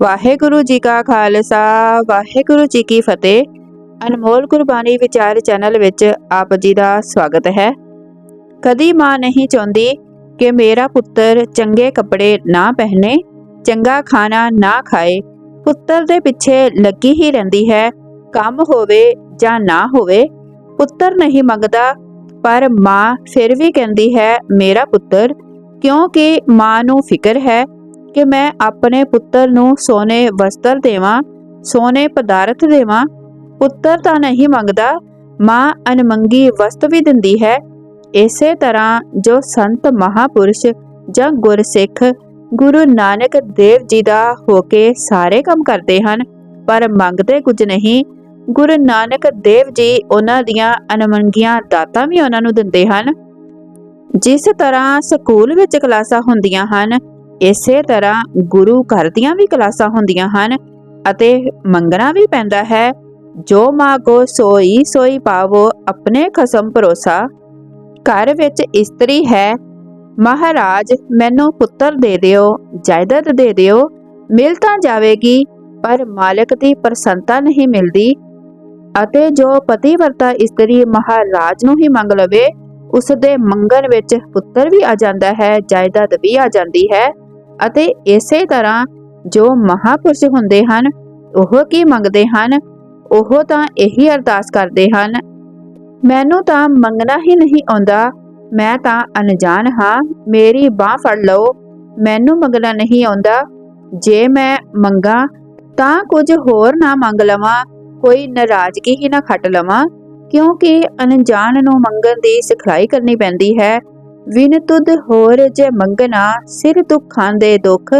ਵਾਹਿਗੁਰੂ ਜੀ ਕਾ ਖਾਲਸਾ, ਵਾਹਿਗੁਰੂ ਜੀ ਕੀ ਫਤਿਹ। ਅਨਮੋਲ ਗੁਰਬਾਣੀ ਵਿਚਾਰ ਚੈਨਲ ਵਿੱਚ ਆਪ ਜੀ ਦਾ ਸਵਾਗਤ ਹੈ। ਕਦੀ ਮਾਂ ਨਹੀਂ ਚਾਹੁੰਦੀ ਕਿ ਮੇਰਾ ਪੁੱਤਰ ਚੰਗੇ ਕੱਪੜੇ ਨਾ ਪਹਿਨੇ, ਚੰਗਾ ਖਾਣਾ ਨਾ ਖਾਏ। ਪੁੱਤਰ ਦੇ ਪਿੱਛੇ ਲੱਗੀ ਹੀ ਰਹਿੰਦੀ ਹੈ, ਕੰਮ ਹੋਵੇ ਜਾਂ ਨਾ ਹੋਵੇ, ਪੁੱਤਰ ਨਹੀਂ ਮੰਗਦਾ, ਪਰ ਮਾਂ ਫਿਰ ਵੀ ਕਹਿੰਦੀ ਹੈ, ਮੇਰਾ ਪੁੱਤਰ, ਕਿਉਂਕਿ ਮਾਂ ਨੂੰ ਫਿਕਰ ਹੈ ਕਿ ਮੈਂ ਆਪਣੇ ਪੁੱਤਰ ਨੂੰ ਸੋਨੇ ਵਸਤਰ ਦੇਵਾਂ, ਸੋਨੇ ਪਦਾਰਥ ਦੇਵਾਂ। ਪੁੱਤਰ ਤਾਂ ਨਹੀਂ ਮੰਗਦਾ, ਮਾਂ ਅਨਮੰਗੀ ਵਸਤ ਵੀ ਦਿੰਦੀ ਹੈ। ਇਸੇ ਤਰ੍ਹਾਂ ਜੋ ਸੰਤ ਮਹਾਪੁਰਸ਼ ਜਾਂ ਗੁਰਸਿੱਖ ਗੁਰੂ ਨਾਨਕ ਦੇਵ ਜੀ ਦਾ ਹੋ ਕੇ ਸਾਰੇ ਕੰਮ ਕਰਦੇ ਹਨ, ਪਰ ਮੰਗਦੇ ਕੁਝ ਨਹੀਂ। ਗੁਰੂ ਨਾਨਕ ਦੇਵ ਜੀ ਉਹਨਾਂ ਦੀਆਂ ਅਨਮੰਗੀਆਂ ਦਾਤਾਂ ਵੀ ਉਹਨਾਂ ਨੂੰ ਦਿੰਦੇ ਹਨ। ਜਿਸ ਤਰ੍ਹਾਂ ਸਕੂਲ ਵਿੱਚ ਕਲਾਸਾਂ ਹੁੰਦੀਆਂ ਹਨ ਇਸੇ ਤਰ੍ਹਾਂ ਗੁਰੂ ਘਰ ਦੀਆਂ ਵੀ ਕਲਾਸਾਂ ਹੁੰਦੀਆਂ ਹਨ ਅਤੇ ਮੰਗਣਾ ਵੀ ਪੈਂਦਾ ਹੈ, ਜੋ ਮਾਂ ਮਾਗੋ ਸੋਈ ਸੋਈ ਪਾਵੋ ਆਪਣੇ ਖਸਮ ਭਰੋਸਾ, ਘਰ ਵਿੱਚ ਇਸਤਰੀ ਹੈ, ਮਹਾਰਾਜ ਮੈਨੂੰ ਪੁੱਤਰ ਦੇ ਦਿਓ, ਜਾਇਦਾਦ ਦੇ ਦਿਓ, ਮਿਲ ਤਾਂ ਜਾਵੇਗੀ, ਪਰ ਮਾਲਕ ਦੀ ਪ੍ਰਸੰਨਤਾ ਨਹੀਂ ਮਿਲਦੀ ਅਤੇ ਜੋ ਪਤੀਵਰਤਾ ਇਸਤਰੀ ਮਹਾਰਾਜ ਨੂੰ ਹੀ ਮੰਗ ਲਵੇ ਉਸ ਦੇ ਮੰਗਣ ਵਿੱਚ ਪੁੱਤਰ ਵੀ ਆ ਜਾਂਦਾ ਹੈ, ਜਾਇਦਾਦ ਵੀ ਆ ਜਾਂਦੀ ਹੈ। ਅਤੇ ਇਸੇ ਤਰ੍ਹਾਂ ਜੋ ਮਹਾਪੁਰਸ਼ ਹੁੰਦੇ ਹਨ, ਉਹ ਕੀ ਮੰਗਦੇ ਹਨ? ਉਹ ਤਾਂ ਇਹੀ ਅਰਦਾਸ ਕਰਦੇ ਹਨ। ਮੈਨੂੰ ਤਾਂ ਮੰਗਣਾ ਹੀ ਨਹੀਂ ਆਉਂਦਾ। ਮੈਂ ਤਾਂ ਅਣਜਾਣ ਹਾਂ। ਮੇਰੀ ਬਾਹ ਫੜ ਲਓ। ਮੈਨੂੰ ਮੰਗਣਾ ਨਹੀਂ ਆਉਂਦਾ। ਜੇ ਮੈਂ ਮੰਗਾ, ਤਾਂ ਕੁਝ ਹੋਰ ਨਾ ਮੰਗ ਲਵਾਂ। ਕੋਈ ਨਾਰਾਜ਼ਗੀ ਹੀ ਨਾ ਖੱਟ ਲਵਾਂ। ਕਿਉਂਕਿ ਅਣਜਾਣ ਨੂੰ ਮੰਗਣ ਦੀ ਸਿਖਲਾਈ ਕਰਨੀ ਪੈਂਦੀ ਹੈ। ਵਿਨ ਤੁਧ ਹੋਰ ਜੇ ਮੰਗਣਾ, ਸਿਰ ਦੁੱਖਾਂ ਦੇ ਦੁੱਖ।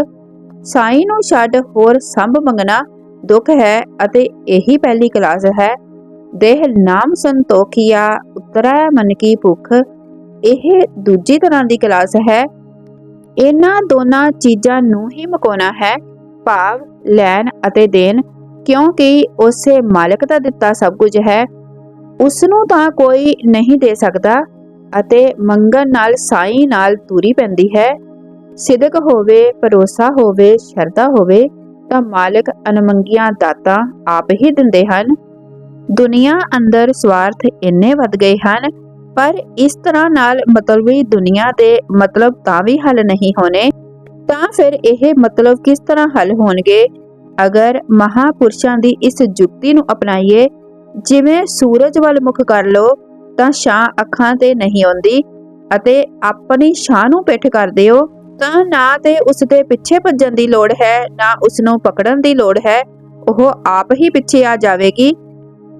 ਸਾਈ ਨੂੰ ਛੱਡ ਹੋਰ ਸੰਭ ਮੰਗਣਾ, ਦੁੱਖ ਹੈ ਅਤੇ ਇਹੀ ਪਹਿਲੀ ਕਲਾਸ ਹੈ। ਦੇਹ ਨਾਮ ਸੰਤੋਖੀਆ, ਉਤਰੈ ਮਨ ਕੀ ਭੁੱਖ। ਇਹ ਦੂਜੀ ਤਰ੍ਹਾਂ ਦੀ ਕਲਾਸ ਹੈ। ਇਹਨਾਂ ਦੋਨਾਂ ਚੀਜ਼ਾਂ ਨੂੰ ਹੀ ਮਕਾਉਣਾ ਹੈ, ਭਾਵ, ਲੈਣ ਅਤੇ ਦੇਣ, ਕਿਉਂਕਿ ਉਸੇ ਮਾਲਕ ਦਾ ਦਿੱਤਾ ਸਭ ਕੁਝ ਹੈ। ਉਸ ਨੂੰ ਤਾਂ ਕੋਈ ਨਹੀਂ ਦੇ ਸਕਦਾ। ਅਤੇ ਮੰਗਣ ਨਾਲ, ਸਾਈ ਨਾਲ ਦੂਰੀ ਪੈਂਦੀ ਹੈ। ਸਿਦਕ ਹੋਵੇ, ਭਰੋਸਾ ਹੋਵੇ, ਸ਼ਰਧਾ ਹੋਵੇ, ਤਾਂ ਮਾਲਕ ਅਨਮੰਗੀਆਂ ਦਾਤਾਂ ਆਪ ਹੀ ਦਿੰਦੇ ਹਨ। ਦੁਨੀਆ ਅੰਦਰ ਸਵਾਰਥ ਇੰਨੇ ਵੱਧ ਗਏ ਹਨ, ਪਰ ਇਸ ਤਰ੍ਹਾਂ ਨਾਲ ਮਤਲਬੀ ਦੁਨੀਆ ਦੇ ਮਤਲਬ ਤਾਂ ਵੀ ਹੱਲ ਨਹੀਂ ਹੋਣੇ। ਤਾਂ ਫਿਰ ਇਹ ਮਤਲਬ ਕਿਸ ਤਰ੍ਹਾਂ ਹੱਲ ਹੋਣਗੇ? ਅਗਰ ਮਹਾਪੁਰਸ਼ਾਂ ਦੀ ਇਸ ਜੁਗਤੀ ਨੂੰ ਅਪਣਾਈਏ, ਜਿਵੇਂ ਸੂਰਜ ਵੱਲ ਮੁਖ ਕਰ ਲੋ ਤਾਂ ਛਾਂ ਅੱਖਾਂ ਤੇ ਨਹੀਂ ਆਉਂਦੀ ਅਤੇ ਆਪਣੀ ਛਾਂ ਨੂੰ ਪਿੱਠ ਕਰਦੇ ਹੋ ਤਾਂ ਨਾ ਤੇ ਉਸ ਦੇ ਪਿੱਛੇ ਭੱਜਣ ਦੀ ਲੋੜ ਹੈ, ਨਾ ਉਸ ਨੂੰ ਪਕੜਨ ਦੀ ਲੋੜ ਹੈ। ਉਹ ਆਪ ਹੀ ਪਿੱਛੇ ਆ ਜਾਵੇਗੀ।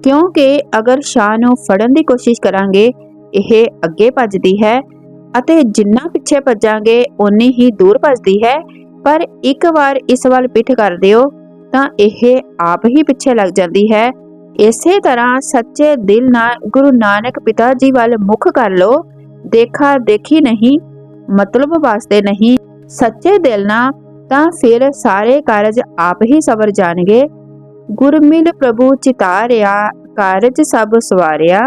ਕਿਉਂਕਿ ਅਗਰ ਛਾਂ ਨੂੰ ਫੜਨ ਦੀ ਕੋਸ਼ਿਸ਼ ਕਰਾਂਗੇ, ਇਹ ਅੱਗੇ ਭੱਜਦੀ ਹੈ ਅਤੇ ਜਿੰਨਾ ਪਿੱਛੇ ਭੱਜਾਂਗੇ, ਓਨੀ ਹੀ ਦੂਰ ਭੱਜਦੀ ਹੈ। ਪਰ ਇੱਕ ਵਾਰ ਇਸ ਵੱਲ ਪਿੱਠ ਕਰ ਦਿਓ, ਤਾਂ ਇਹ ਆਪ ਹੀ ਪਿੱਛੇ ਲੱਗ ਜਾਂਦੀ ਹੈ। ਇਸੇ ਤਰ੍ਹਾਂ ਸੱਚੇ ਦਿਲ ਨਾਲ ਗੁਰੂ ਨਾਨਕ ਪਿਤਾ ਜੀ ਵੱਲ ਮੁਖ ਕਰ ਲੋ ਦੇਖਾ ਦੇਖੀ ਨਹੀਂ, ਮਤਲਬ ਵਾਸਤੇ ਨਹੀਂ। ਸੱਚੇ ਦਿਲ ਨਾਲ ਤਾਂ ਫਿਰ ਸਾਰੇ ਕਾਰਜ ਆਪ ਹੀ ਸਵਰ ਜਾਣਗੇ। ਗੁਰਮਿਲ ਪ੍ਰਭੂ ਚਿਤਾਰਿਆ, ਕਾਰਜ ਸਭ ਸਵਾਰਿਆ।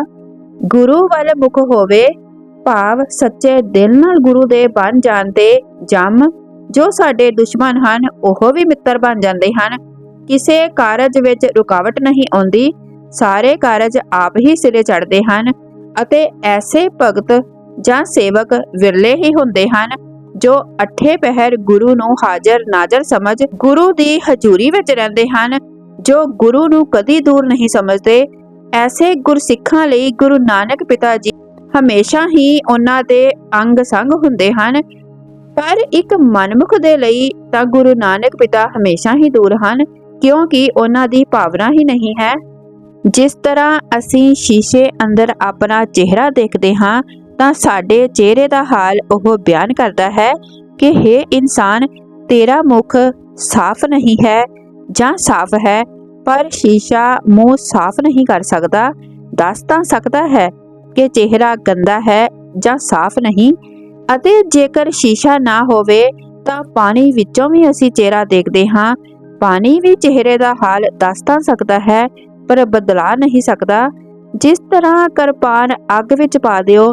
ਗੁਰੂ ਵੱਲ ਮੁਖ ਹੋਵੇ, ਭਾਵ ਸੱਚੇ ਦਿਲ ਨਾਲ ਗੁਰੂ ਦੇ ਬਣ ਜਾਣ ਤੇ ਜਮ। ਜੋ ਸਾਡੇ ਦੁਸ਼ਮਣ ਹਨ, ਉਹ ਵੀ ਮਿੱਤਰ ਬਣ ਜਾਂਦੇ ਹਨ। ਕਿਸੇ ਕਾਰਜ ਵਿੱਚ ਰੁਕਾਵਟ ਨਹੀਂ ਆਉਂਦੀ। ਸਾਰੇ ਕਾਰਜ ਆਪ ਹੀ ਸਿਰੇ ਚੜਦੇ ਹਨ ਅਤੇ ਐਸੇ ਭਗਤ ਜਾਂ ਸੇਵਕ ਵਿਰਲੇ ਹੀ ਹੁੰਦੇ ਹਨ ਜੋ ਅਠੇ ਪਹਿਰ ਗੁਰੂ ਨੂੰ ਹਾਜ਼ਰ ਨਾਜ਼ਰ ਸਮਝ ਗੁਰੂ ਦੀ ਹਜ਼ੂਰੀ ਵਿੱਚ ਰਹਿੰਦੇ ਹਨ, ਜੋ ਗੁਰੂ ਨੂੰ ਕਦੀ ਦੂਰ ਨਹੀਂ ਸਮਝਦੇ। ਐਸੇ ਗੁਰਸਿੱਖਾਂ ਲਈ ਗੁਰੂ ਨਾਨਕ ਪਿਤਾ ਜੀ ਹਮੇਸ਼ਾ ਹੀ ਉਹਨਾਂ ਦੇ ਅੰਗ ਸੰਗ ਹੁੰਦੇ ਹਨ। ਪਰ ਇੱਕ ਮਨਮੁਖ ਦੇ ਲਈ ਤਾਂ ਗੁਰੂ ਨਾਨਕ ਪਿਤਾ ਹਮੇਸ਼ਾ ਹੀ ਦੂਰ ਹਨ, ਕਿਉਂਕਿ ਉਹਨਾਂ ਦੀ ਭਾਵਨਾ ਹੀ ਨਹੀਂ ਹੈ ਜਿਸ ਤਰ੍ਹਾਂ ਅਸੀਂ ਸ਼ੀਸ਼ੇ ਅੰਦਰ ਆਪਣਾ ਚਿਹਰਾ ਦੇਖਦੇ ਹਾਂ, ਤਾਂ ਸਾਡੇ ਚਿਹਰੇ ਦਾ ਹਾਲ ਉਹ ਬਿਆਨ ਕਰਦਾ ਹੈ ਕਿ हे ਇਨਸਾਨ, ਤੇਰਾ ਮੁਖ ਸਾਫ਼ ਨਹੀਂ ਹੈ ਜਾਂ ਸਾਫ਼ ਹੈ, ਪਰ ਸ਼ੀਸ਼ਾ ਮੂੰਹ ਸਾਫ਼ ਨਹੀਂ ਕਰ ਸਕਦਾ। ਦੱਸ ਤਾਂ ਸਕਦਾ ਹੈ ਕਿ ਚਿਹਰਾ ਗੰਦਾ ਹੈ ਜਾਂ ਸਾਫ਼ ਨਹੀਂ, ਅਤੇ ਜੇਕਰ ਸ਼ੀਸ਼ਾ ਨਾ ਹੋਵੇ, ਤਾਂ ਪਾਣੀ ਵਿੱਚੋਂ ਵੀ ਅਸੀਂ ਚਿਹਰਾ ਦੇਖਦੇ ਹਾਂ। ਪਾਣੀ ਵੀ ਚਿਹਰੇ ਦਾ ਹਾਲ ਦੱਸ ਤਾਂ ਸਕਦਾ ਹੈ ਪਰ ਬਦਲਾ ਨਹੀਂ ਸਕਦਾ। ਜਿਸ ਤਰ੍ਹਾਂ ਕਿਰਪਾਨ ਅੱਗ ਵਿੱਚ ਪਾ ਦਿਓ,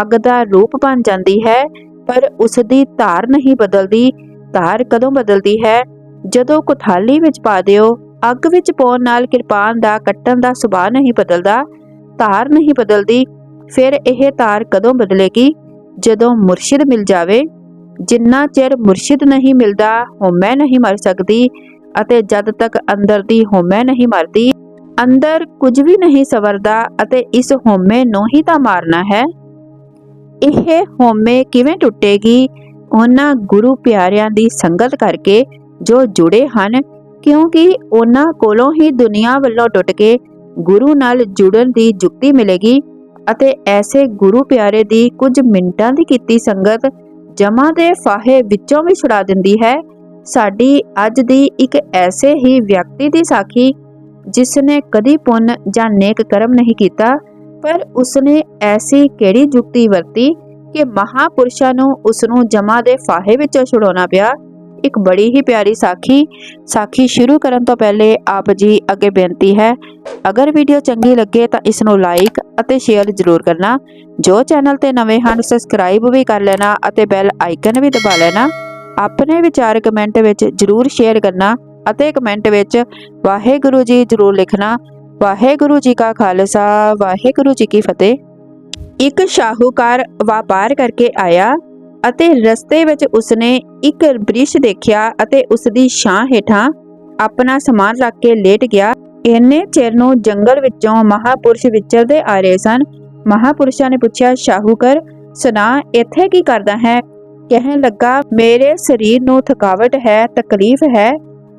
ਅੱਗ ਦਾ ਰੂਪ ਬਣ ਜਾਂਦੀ ਹੈ, ਪਰ ਉਸ ਦੀ ਧਾਰ ਨਹੀਂ ਬਦਲਦੀ। ਧਾਰ ਕਦੋਂ ਬਦਲਦੀ ਹੈ? ਜਦੋਂ ਕੁਥਾਲੀ ਵਿੱਚ ਪਾ ਦਿਓ। ਅੱਗ ਵਿੱਚ ਪਾਉਣ ਨਾਲ ਕਿਰਪਾਨ ਦਾ ਕੱਟਣ ਦਾ ਸੁਭਾਅ ਨਹੀਂ ਬਦਲਦਾ। ਧਾਰ ਨਹੀਂ ਬਦਲਦੀ, ਫਿਰ ਇਹ ਧਾਰ ਕਦੋਂ ਬਦਲੇਗੀ? ਜਦੋਂ ਮੁਰਸ਼ਿਦ ਮਿਲ ਜਾਵੇ। ਜਿੰਨਾ ਚਿਰ ਮੁਰਸ਼ਿਦ ਨਹੀਂ ਮਿਲਦਾ, ਹਉਮੈ ਨਹੀਂ ਮਰ ਸਕਦੀ ਅਤੇ ਜਦ ਤੱਕ ਅੰਦਰ ਦੀ ਹਉਮੈ ਨਹੀਂ ਮਰਦੀ ਅੰਦਰ ਕੁਝ ਵੀ ਨਹੀਂ ਸਵਰਦਾ ਅਤੇ ਇਸ ਹੋਮੇ ਨੂੰ ਹੀ ਤਾਂ ਮਾਰਨਾ ਹੈ। ਇਹ ਹੋਮੇ ਕਿਵੇਂ ਟੁੱਟੇਗੀ? ਉਹਨਾਂ ਗੁਰੂ ਪਿਆਰਿਆਂ ਦੀ ਸੰਗਤ ਕਰਕੇ ਜੋ ਜੁੜੇ ਹਨ, ਕਿਉਂਕਿ ਉਹਨਾਂ ਕੋਲੋਂ ਹੀ ਦੁਨੀਆ ਵੱਲੋਂ ਟੁੱਟ ਕੇ ਗੁਰੂ ਨਾਲ ਜੁੜਨ ਦੀ ਜੁਗਤੀ ਮਿਲੇਗੀ ਅਤੇ ਐਸੇ ਗੁਰੂ ਪਿਆਰੇ ਦੀ ਕੁਝ ਮਿੰਟਾਂ ਦੀ ਕੀਤੀ ਸੰਗਤ ਜਮਾ ਦੇ ਫਾਹੇ ਵਿੱਚੋਂ ਵੀ ਛੁਡਾ ਦਿੰਦੀ ਹੈ। ਸਾਡੀ ਅੱਜ ਦੀ ਇੱਕ ਐਸੇ ਹੀ ਵਿਅਕਤੀ ਦੀ ਸਾਖੀ ਜਿਸ ਨੇ ਕਦੀ ਪੁੰਨ ਜਾਂ ਨੇਕ ਕਰਮ ਨਹੀਂ ਕੀਤਾ, ਪਰ ਉਸਨੇ ਐਸੀ ਕਿਹੜੀ ਜੁਗਤੀ ਵਰਤੀ ਕਿ ਮਹਾਪੁਰਸ਼ਾਂ ਨੂੰ ਉਸ ਨੂੰ ਜਮਾ ਦੇ ਫਾਹੇ ਵਿੱਚੋਂ ਛੁਡਾਉਣਾ ਪਿਆ? ਇੱਕ ਬੜੀ ਹੀ ਪਿਆਰੀ ਸਾਖੀ ਸਾਖੀ ਸ਼ੁਰੂ ਕਰਨ ਤੋਂ ਪਹਿਲੇ ਆਪ ਜੀ ਅੱਗੇ ਬੇਨਤੀ ਹੈ, ਅਗਰ ਵੀਡੀਓ ਚੰਗੀ ਲੱਗੇ ਤਾਂ ਇਸ ਨੂੰ ਲਾਈਕ ਅਤੇ ਸ਼ੇਅਰ ਜ਼ਰੂਰ ਕਰਨਾ। ਜੋ ਚੈਨਲ ਤੇ ਨਵੇਂ ਹਨ ਸਬਸਕ੍ਰਾਈਬ ਵੀ ਕਰ ਲੈਣਾ ਅਤੇ ਬੈਲ ਆਈਕਨ ਵੀ ਦਬਾ ਲੈਣਾ। ਆਪਣੇ ਵਿਚਾਰ ਕਮੈਂਟ ਵਿੱਚ ਜ਼ਰੂਰ ਸ਼ੇਅਰ ਕਰਨਾ। ਅਤੇ ਕਮੈਂਟ ਵਿੱਚ ਵਾਹਿਗੁਰੂ ਜੀ ਜ਼ਰੂਰ ਲਿਖਣਾ। ਵਾਹਿਗੁਰੂ ਜੀ ਕਾ ਖਾਲਸਾ, ਵਾਹਿਗੁਰੂ ਜੀ ਕੀ ਫਤਿਹ। ਇੱਕ ਸ਼ਾਹੂਕਾਰ ਵਪਾਰ ਕਰਕੇ ਆਇਆ ਅਤੇ ਰਸਤੇ ਵਿੱਚ ਉਸਨੇ ਇੱਕ ਬ੍ਰਿਸ਼ ਦੇਖਿਆ ਅਤੇ ਉਸ ਦੀ ਛਾਂ ਹੇਠਾਂ ਆਪਣਾ ਸਮਾਨ ਰੱਖ ਕੇ ਲੇਟ ਗਿਆ। ਇੰਨੇ ਚਿਰ ਨੂੰ ਜੰਗਲ ਵਿੱਚੋਂ ਮਹਾਪੁਰਸ਼ ਵਿਚਰਦੇ ਆ ਰਹੇ ਸਨ। ਮਹਾਪੁਰਸ਼ਾਂ ਨੇ ਪੁੱਛਿਆ, ਸ਼ਾਹੂਕਾਰ, ਸੁਣਾ, ਇੱਥੇ ਕੀ ਕਰਦਾ ਹੈ? ਕਹਿਣ ਲੱਗਾ, ਮੇਰੇ ਸਰੀਰ ਨੂੰ ਥਕਾਵਟ ਹੈ, ਤਕਲੀਫ ਹੈ।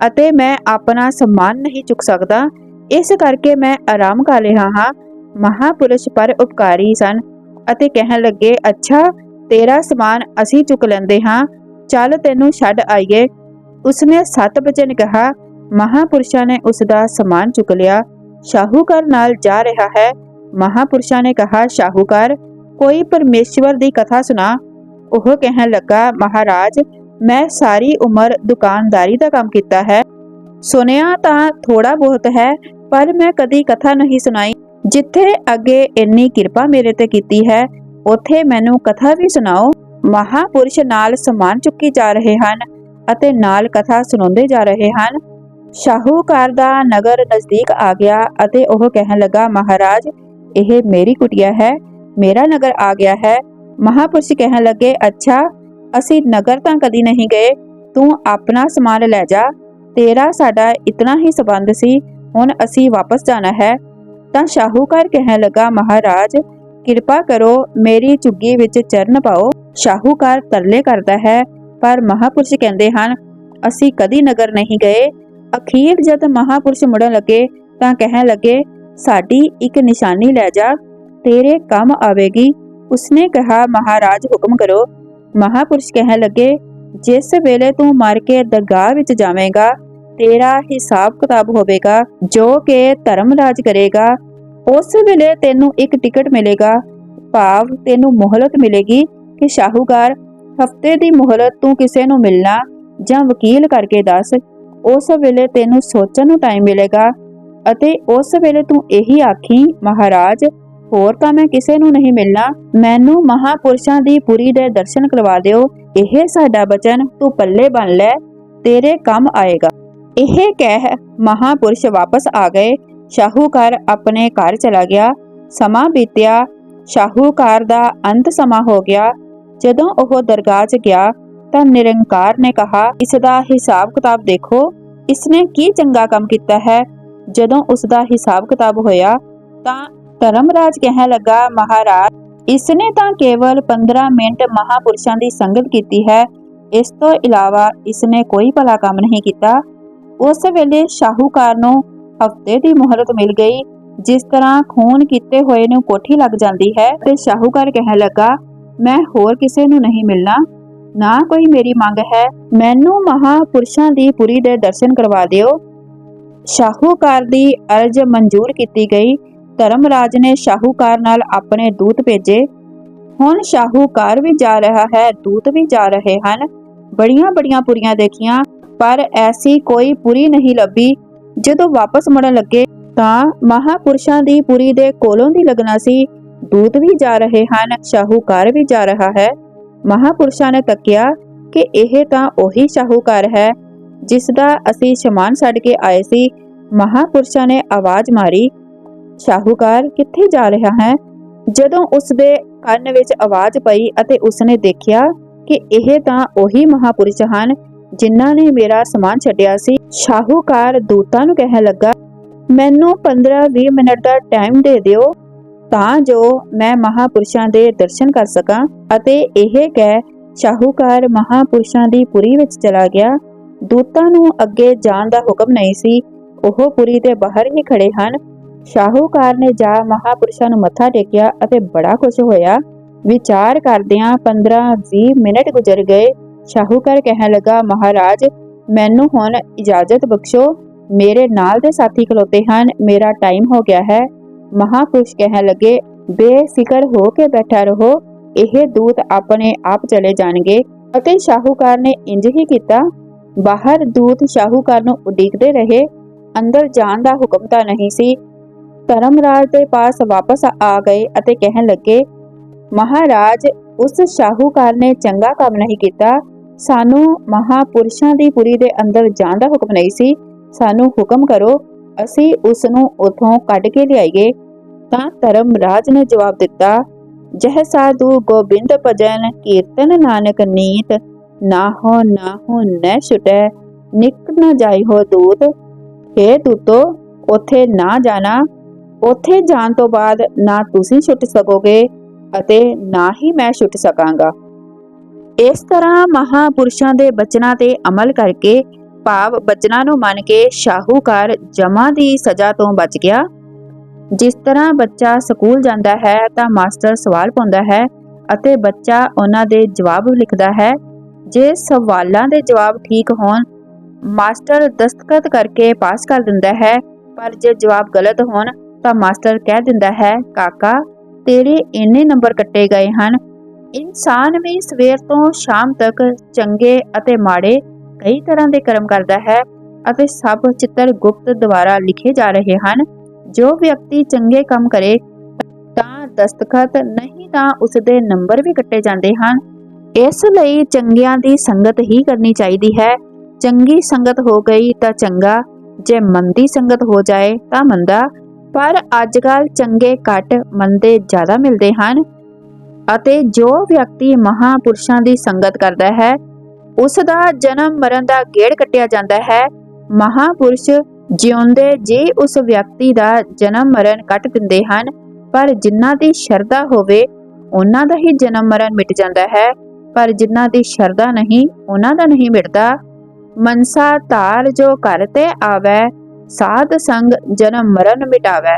ਅਤੇ ਮੈਂ ਆਪਣਾ ਸਮਾਨ ਨਹੀਂ ਚੁੱਕ ਸਕਦਾ। ਇਸ ਕਰਕੇ ਮੈਂ ਆਰਾਮ ਕਰ ਰਿਹਾ ਹਾਂ। ਮਹਾਪੁਰਸ਼ ਪਰ ਉਪਕਾਰੀ ਸਨ ਅਤੇ ਕਹਿਣ ਲੱਗੇ, ਅੱਛਾ, ਤੇਰਾ ਸਮਾਨ ਅਸੀਂ ਚੁੱਕ ਲੈਂਦੇ ਹਾਂ। ਚੱਲ ਤੈਨੂੰ ਛੱਡ ਆਈਏ। ਉਸਨੇ ਸੱਤ ਵਚਨ ਕਿਹਾ। ਮਹਾਪੁਰਸ਼ਾਂ ਨੇ ਉਸ ਦਾ ਸਮਾਨ ਚੁੱਕ ਲਿਆ। ਸ਼ਾਹੂਕਾਰ ਨਾਲ ਜਾ ਰਿਹਾ ਹੈ। ਮਹਾਪੁਰਸ਼ਾਂ ਨੇ ਕਿਹਾ, ਸ਼ਾਹੂਕਾਰ, ਕੋਈ ਪਰਮੇਸ਼ਵਰ ਦੀ ਕਥਾ ਸੁਣਾ। ਉਹ ਕਹਿਣ ਲੱਗਾ, ਮਹਾਰਾਜ ਮੈਂ ਸਾਰੀ ਉਮਰ ਦੁਕਾਨਦਾਰੀ ਦਾ ਕੰਮ ਕੀਤਾ ਹੈ। ਸੁਨਿਆ ਤਾਂ ਥੋੜਾ ਬਹੁਤ ਹੈ, ਪਰ ਮੈਂ ਕਦੀ ਕਥਾ ਨਹੀਂ ਸੁਣਾਈ। ਜਿੱਥੇ ਅੱਗੇ ਇੰਨੀ ਕਿਰਪਾ ਮੇਰੇ ਤੇ ਕੀਤੀ ਹੈ, ਉਥੇ ਮੈਨੂੰ ਕਥਾ ਵੀ ਸੁਣਾਓ। ਮਹਾਪੁਰਸ਼ ਨਾਲ ਸਮਾਨ ਚੁੱਕੀ ਜਾ ਰਹੇ ਹਨ ਅਤੇ ਨਾਲ ਕਥਾ ਸੁਣਾਉਂਦੇ ਜਾ ਰਹੇ ਹਨ। ਸ਼ਾਹੂਕਾਰ ਦਾ ਨਗਰ ਨਜ਼ਦੀਕ ਆ ਗਿਆ ਅਤੇ ਉਹ ਕਹਿਣ ਲੱਗਾ, ਮਹਾਰਾਜ, ਇਹ ਮੇਰੀ ਕੁਟਿਆ ਹੈ, ਮੇਰਾ ਨਗਰ ਆ ਗਿਆ ਹੈ। ਮਹਾਪੁਰਸ਼ ਕਹਿਣ ਲੱਗੇ, ਅੱਛਾ ਅਸੀਂ ਨਗਰ ਤਾਂ ਕਦੀ ਨਹੀਂ ਗਏ। ਤੂੰ ਆਪਣਾ ਸਮਾਨ ਲੈ ਜਾ। ਤੇਰਾ ਸਾਡਾ ਇਤਨਾ ਹੀ ਸਬੰਧ ਸੀ। ਹੁਣ ਅਸੀਂ ਵਾਪਸ ਜਾਣਾ ਹੈ। ਤਾਂ ਸ਼ਾਹੂਕਾਰ ਕਹਿਣ ਲੱਗਾ, ਮਹਾਰਾਜ, ਕਿਰਪਾ ਕਰੋ ਮੇਰੀ ਝੁੱਗੀ ਵਿੱਚ ਚਰਨ ਪਾਓ। ਸ਼ਾਹੂਕਾਰ ਤਰਲੇ ਕਰਦਾ ਹੈ, ਪਰ ਮਹਾਪੁਰਸ਼ ਕਹਿੰਦੇ ਹਨ, ਅਸੀਂ ਕਦੀ ਨਗਰ ਨਹੀਂ ਗਏ। ਅਖੀਰ ਜਦ ਮਹਾਪੁਰਸ਼ ਮੁੜਨ ਲੱਗੇ, ਤਾਂ ਕਹਿਣ ਲੱਗੇ, ਸਾਡੀ ਇੱਕ ਨਿਸ਼ਾਨੀ ਲੈ ਜਾ। ਤੇਰੇ ਕੰਮ ਆਵੇਗੀ। ਉਸਨੇ ਕਿਹਾ, ਮਹਾਰਾਜ, ਹੁਕਮ ਕਰੋ। ਮਹਾਪੁਰਸ਼ ਕਹਿਣ ਲੱਗੇ, ਜਿਸ ਵੇਲੇ ਤੂੰ ਮਰ ਕੇ ਦਰਗਾਹ ਵਿੱਚ ਜਾਵੇਂਗਾ, ਤੇਰਾ ਹਿਸਾਬ ਕਿਤਾਬ ਹੋਵੇਗਾ, ਜੋ ਕਿ ਧਰਮਰਾਜ ਕਰੇਗਾ। ਉਸ ਵੇਲੇ ਤੈਨੂੰ ਇੱਕ ਟਿਕਟ ਮਿਲੇਗਾ। ਭਾਵ ਤੈਨੂੰ ਮੋਹਲਤ ਮਿਲੇਗੀ ਕਿ ਸ਼ਾਹੂਕਾਰ, ਹਫ਼ਤੇ ਦੀ ਮੋਹਲਤ ਤੂੰ ਕਿਸੇ ਨੂੰ ਮਿਲਣਾ ਜਾਂ ਵਕੀਲ ਕਰਕੇ ਦੱਸ। ਉਸ ਵੇਲੇ ਤੈਨੂੰ ਸੋਚਣ ਨੂੰ ਟਾਈਮ ਮਿਲੇਗਾ ਅਤੇ ਉਸ ਵੇਲੇ ਤੂੰ ਇਹੀ ਆਖੀ, ਮਹਾਰਾਜ ਹੋਰ ਤਾਂ ਮੈਂ ਕਿਸੇ ਨੂੰ ਨਹੀਂ ਮਿਲਣਾ। ਮੈਨੂੰ ਮਹਾਪੁਰਸ਼ਾਂ ਦੀ ਪੁਰੀ ਦੇ ਦਰਸ਼ਨ ਕਰਵਾ ਦਿਓ। ਇਹ ਸਾਡਾ ਬਚਨ, ਤੂੰ ਪੱਲੇ ਬਣ ਲੈ, ਤੇਰੇ ਕੰਮ ਆਏਗਾ। ਇਹ ਕਹਿ ਮਹਾਪੁਰਸ਼ ਵਾਪਸ ਆ ਗਏ। ਸ਼ਾਹੂਕਾਰ ਆਪਣੇ ਘਰ ਚਲਾ ਗਿਆ। ਸਮਾਂ ਬੀਤਿਆ। ਸ਼ਾਹੂਕਾਰ ਦਾ ਅੰਤ ਸਮਾਂ ਹੋ ਗਿਆ। ਜਦੋਂ ਉਹ ਦਰਗਾਹ 'ਚ ਗਿਆ, ਤਾਂ ਨਿਰੰਕਾਰ ਨੇ ਕਿਹਾ ਇਸ ਦਾ ਹਿਸਾਬ ਕਿਤਾਬ ਦੇਖੋ। ਇਸਨੇ ਕੀ ਚੰਗਾ ਕੰਮ ਕੀਤਾ ਹੈ? ਜਦੋਂ ਉਸ ਦਾ ਹਿਸਾਬ ਕਿਤਾਬ ਹੋਇਆ, ਤਾਂ ਧਰਮਰਾਜ ਕਹਿਣ ਲੱਗਾ, ਮਹਾਰਾਜ ਇਸਨੇ ਤਾਂ ਕੇਵਲ 15 ਮਿੰਟ ਮਹਾਪੁਰਸ਼ਾਂ ਦੀ ਸੰਗਤ ਕੀਤੀ ਹੈ। ਇਸ ਤੋਂ ਇਲਾਵਾ ਇਸਨੇ ਕੋਈ ਭਲਾ ਕੰਮ ਨਹੀਂ ਕੀਤਾ। ਉਸ ਵੇਲੇ ਸ਼ਾਹੂਕਾਰ ਨੂੰ ਹਫ਼ਤੇ ਦੀ ਮੁਹਲਤ ਮਿਲ ਗਈ। ਜਿਸ ਤਰ੍ਹਾਂ ਖੂਨ ਕੀਤੇ ਹੋਏ ਨੂੰ ਕੋਠੀ ਲੱਗ ਜਾਂਦੀ ਹੈ, ਤੇ ਸ਼ਾਹੂਕਾਰ ਕਹਿਣ ਲੱਗਾ, ਮੈਂ ਹੋਰ ਕਿਸੇ ਨੂੰ ਨਹੀਂ ਮਿਲਣਾ। ਨਾ ਕੋਈ ਮੇਰੀ ਮੰਗ ਹੈ। ਮੈਨੂੰ ਮਹਾਪੁਰਸ਼ਾਂ ਦੀ ਪੁਰੀ ਦੇ ਦਰਸ਼ਨ ਕਰਵਾ ਦਿਓ। ਸ਼ਾਹੂਕਾਰ ਦੀ ਅਰਜ਼ ਮਨਜ਼ੂਰ ਕੀਤੀ ਗਈ। ਧਰਮਰਾਜ ਨੇ ਸ਼ਾਹੂਕਾਰ ਨਾਲ ਆਪਣੇ ਦੂਤ ਭੇਜੇ। ਹੁਣ ਸ਼ਾਹੂਕਾਰ ਵੀ ਜਾ ਰਿਹਾ ਹੈ, ਦੂਤ ਵੀ ਜਾ ਰਹੇ ਹਨ। ਬੜੀਆਂ ਬੜੀਆਂ ਪੁਰੀਆਂ ਦੇਖੀਆਂ, ਪਰ ਐਸੀ ਕੋਈ ਪੁਰੀ ਨਹੀਂ ਲੱਭੀ। ਜਦੋਂ ਵਾਪਸ ਮੁੜਨ ਲੱਗੇ, ਤਾਂ ਮਹਾਪੁਰਸ਼ਾਂ ਦੀ ਪੁਰੀ ਦੇ ਕੋਲੋਂ ਦੀ ਲੱਗਣਾ ਸੀ। ਦੂਤ ਵੀ ਜਾ ਰਹੇ ਹਨ, ਸ਼ਾਹੂਕਾਰ ਵੀ ਜਾ ਰਿਹਾ ਹੈ। ਮਹਾਪੁਰਸ਼ਾਂ ਨੇ ਤੱਕਿਆ ਕਿ ਇਹ ਤਾਂ ਉਹੀ ਸ਼ਾਹੂਕਾਰ ਹੈ, ਜਿਸ ਦਾ ਅਸੀਂ ਸ਼ਮਾਨ ਛੱਡ ਕੇ ਆਏ ਸੀ। ਮਹਾਪੁਰਸ਼ਾਂ ਨੇ ਆਵਾਜ਼ ਮਾਰੀ ਸ਼ਾਹੂਕਾਰ ਕਿੱਥੇ ਜਾ ਰਿਹਾ ਹੈ? ਜਦੋਂ ਉਸ ਦੇ ਕੰਨ ਵਿੱਚ ਆਵਾਜ਼ ਪਈ ਅਤੇ ਉਸਨੇ ਦੇਖਿਆ ਕਿ ਇਹ ਤਾਂ ਉਹੀ ਮਹਾਪੁਰਸ਼ ਹਨ ਜਿਨ੍ਹਾਂ ਨੇ ਮੇਰਾ ਸਮਾਨ ਛੱਡਿਆ ਸੀ, ਸ਼ਾਹੂਕਾਰ ਦੂਤਾਂ ਨੂੰ ਕਹਿਣ ਲੱਗਾ, ਮੈਨੂੰ 15-20 ਮਿੰਟ ਦਾ ਟਾਈਮ ਦੇ ਦਿਓ, ਤਾਂ ਜੋ ਮੈਂ ਮਹਾਪੁਰਸ਼ਾਂ ਦੇ ਦਰਸ਼ਨ ਕਰ ਸਕਾਂ। ਅਤੇ ਇਹ ਕਹਿ ਸ਼ਾਹੂਕਾਰ ਮਹਾਪੁਰਸ਼ਾਂ ਦੀ ਪੁਰੀ ਵਿੱਚ ਚਲਾ ਗਿਆ। ਦੂਤਾਂ ਨੂੰ ਅੱਗੇ ਜਾਣ ਦਾ ਹੁਕਮ ਨਹੀਂ ਸੀ, ਉਹ ਪੁਰੀ ਦੇ ਬਾਹਰ ਹੀ ਖੜੇ ਹਨ। ਸ਼ਾਹੂਕਾਰ ਨੇ ਜਾ ਮਹਾਪੁਰਸ਼ਾਂ ਨੂੰ ਮੱਥਾ ਟੇਕਿਆ ਅਤੇ ਬੜਾ ਖੁਸ਼ ਹੋਇਆ। ਵਿਚਾਰ ਕਰਦਿਆਂ 15-20 ਮਿੰਟ ਗੁਜ਼ਰ ਗਏ। ਸ਼ਾਹੂਕਾਰ ਕਹਿਣ ਲੱਗਾ, ਮਹਾਰਾਜ, ਮੈਨੂੰ ਹੁਣ ਇਜਾਜ਼ਤ ਬਖਸ਼ੋ। ਮੇਰੇ ਨਾਲ ਦੇ ਸਾਥੀ ਖਲੋਤੇ ਹਨ। ਮੇਰਾ ਟਾਈਮ ਹੋ ਗਿਆ ਹੈ। ਮਹਾਪੁਰਸ਼ ਕਹਿਣ ਲੱਗੇ, ਬੇਫਿਕਰ ਹੋ ਕੇ ਬੈਠਾ ਰਹੋ। ਇਹ ਦੂਤ ਆਪਣੇ ਆਪ ਚਲੇ ਜਾਣਗੇ। ਅਤੇ ਸ਼ਾਹੂਕਾਰ ਨੇ ਇੰਜ ਹੀ ਕੀਤਾ। ਬਾਹਰ ਦੂਤ ਸ਼ਾਹੂਕਾਰ ਨੂੰ ਉਡੀਕਦੇ ਰਹੇ। ਅੰਦਰ ਜਾਣ ਦਾ ਹੁਕਮ ਤਾਂ ਨਹੀਂ ਸੀ। ਧਰਮਰਾਜ ਦੇ ਪਾਸ ਵਾਪਸ ਆ ਗਏ ਅਤੇ ਕਹਿਣ ਲੱਗੇ, ਮਹਾਰਾਜ, ਉਸ ਸ਼ਾਹੂਕਾਰ ਨੇ ਚੰਗਾ ਕੰਮ ਨਹੀਂ ਕੀਤਾ। ਸਾਨੂੰ ਮਹਾਪੁਰਸ਼ਾਂ ਦੀ ਪੁਰੀ ਦੇ ਅੰਦਰ ਜਾਣ ਦਾ ਹੁਕਮ ਨਹੀਂ ਸੀ। ਸਾਨੂੰ ਹੁਕਮ ਕਰੋ, ਅਸੀਂ ਉਸ ਨੂੰ ਉਥੋਂ ਕੱਢ ਕੇ ਲਿਆਈਏ। ਤਾਂ ਧਰਮਰਾਜ ਨੇ ਜਵਾਬ ਦਿੱਤਾ, ਜਹ ਸਾਧੂ ਗੋਬਿੰਦ ਭਜਨ ਕੀਰਤਨ ਨਾਨਕ ਨੀਤ ਨਾ ਹੋ ਨਾ ਹੋ ਨੈ ਛੁਟੈ, ਨਿਕ ਨਾ ਜਾਈ ਹੋ ਦੂਤ। हे ਦੂਤੋ, ਉਥੇ ਨਾ ਜਾਣਾ। ਉੱਥੇ ਜਾਣ ਤੋਂ ਬਾਅਦ ਨਾ ਤੁਸੀਂ ਛੁੱਟ ਸਕੋਗੇ ਅਤੇ ਨਾ ਹੀ ਮੈਂ ਛੁੱਟ ਸਕਾਂਗਾ। ਇਸ ਤਰ੍ਹਾਂ ਮਹਾਪੁਰਸ਼ਾਂ ਦੇ ਬਚਨਾਂ ਤੇ ਅਮਲ ਕਰਕੇ ਭਾਵ ਬਚਨਾਂ ਨੂੰ ਮੰਨ ਕੇ ਸ਼ਾਹੂਕਾਰ ਜਮਾ ਦੀ ਸਜ਼ਾ ਤੋਂ ਬਚ ਗਿਆ। ਜਿਸ ਤਰ੍ਹਾਂ ਬੱਚਾ ਸਕੂਲ ਜਾਂਦਾ ਹੈ ਤਾਂ ਮਾਸਟਰ ਸਵਾਲ ਪਾਉਂਦਾ ਹੈ ਅਤੇ ਬੱਚਾ ਉਹਨਾਂ ਦੇ ਜਵਾਬ ਲਿਖਦਾ ਹੈ। ਜੇ ਸਵਾਲਾਂ ਦੇ ਜਵਾਬ ਠੀਕ ਹੋਣ, ਮਾਸਟਰ ਦਸਤਖਤ ਕਰਕੇ ਪਾਸ ਕਰ ਦਿੰਦਾ ਹੈ, ਪਰ ਜੇ ਜਵਾਬ ਗਲਤ ਹੋਣ ਤਾਂ ਮਾਸਟਰ ਕਹਿ ਦਿੰਦਾ ਹੈ, ਕਾਕਾ, ਤੇਰੇ ਇੰਨੇ ਨੰਬਰ ਕੱਟੇ ਗਏ ਹਨ। ਇਨਸਾਨ ਵੀ ਸਵੇਰ ਤੋਂ ਸ਼ਾਮ ਤੱਕ ਚੰਗੇ ਅਤੇ ਮਾੜੇ ਕਈ ਤਰ੍ਹਾਂ ਦੇ ਕਰਮ ਕਰਦਾ ਹੈ ਅਤੇ ਸਭ ਚਿੱਤਰ ਗੁਪਤ ਦੁਆਰਾ ਲਿਖੇ ਜਾ ਰਹੇ ਹਨ। ਜੋ ਵਿਅਕਤੀ ਚੰਗੇ ਕੰਮ ਕਰੇ, ਤਾਂ ਦਸਤਖਤ ਨਹੀਂ ਤਾਂ ਉਸ ਦੇ ਨੰਬਰ ਵੀ ਕੱਟੇ ਜਾਂਦੇ ਹਨ। ਇਸ ਲਈ ਚੰਗਿਆਂ ਦੀ ਸੰਗਤ ਹੀ ਕਰਨੀ ਚਾਹੀਦੀ ਹੈ। ਚੰਗੀ ਸੰਗਤ ਹੋ ਗਈ ਤਾਂ ਚੰਗਾ, ਜੇ ਮੰਦੀ ਸੰਗਤ ਹੋ ਜਾਏ ਤਾਂ ਮੰਦਾ। ਪਰ ਅੱਜਕੱਲ ਚੰਗੇ ਘੱਟ ਮੰਦੇ ਜ਼ਿਆਦਾ ਮਿਲਦੇ ਹਨ ਅਤੇ ਜੋ ਵਿਅਕਤੀ ਮਹਾਪੁਰਸ਼ਾਂ ਦੀ ਸੰਗਤ ਕਰਦਾ ਹੈ ਉਸ ਦਾ ਜਨਮ ਮਰਨ ਦਾ ਗੇੜ ਕੱਟਿਆ ਜਾਂਦਾ ਹੈ। ਮਹਾਪੁਰਸ਼ ਜਿਉਂਦੇ ਜੇ ਉਸ ਵਿਅਕਤੀ ਦਾ ਜਨਮ ਮਰਨ ਕੱਟ ਦਿੰਦੇ ਹਨ, ਪਰ ਜਿਨ੍ਹਾਂ ਦੀ ਸ਼ਰਧਾ ਹੋਵੇ, ਉਹਨਾਂ ਦਾ ਹੀ ਜਨਮ ਮਰਨ ਮਿਟ ਜਾਂਦਾ ਹੈ। ਪਰ ਜਿਨ੍ਹਾਂ ਦੀ ਸ਼ਰਧਾ ਨਹੀਂ, ਉਹਨਾਂ ਦਾ ਨਹੀਂ ਮਿਟਦਾ। ਮਨਸਾ ਤਾਰ ਜੋ ਘਰ ਤੇ ਆਵੈ ਸਾਧ ਸੰਗ ਜਨਮ ਮਰਨ ਮਿਟਾਵੈ।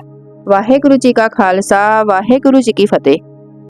ਵਾਹਿਗੁਰੂ ਜੀ ਕਾ ਖਾਲਸਾ ਵਾਹਿਗੁਰੂ ਜੀ ਕੀ ਫਤਿਹ।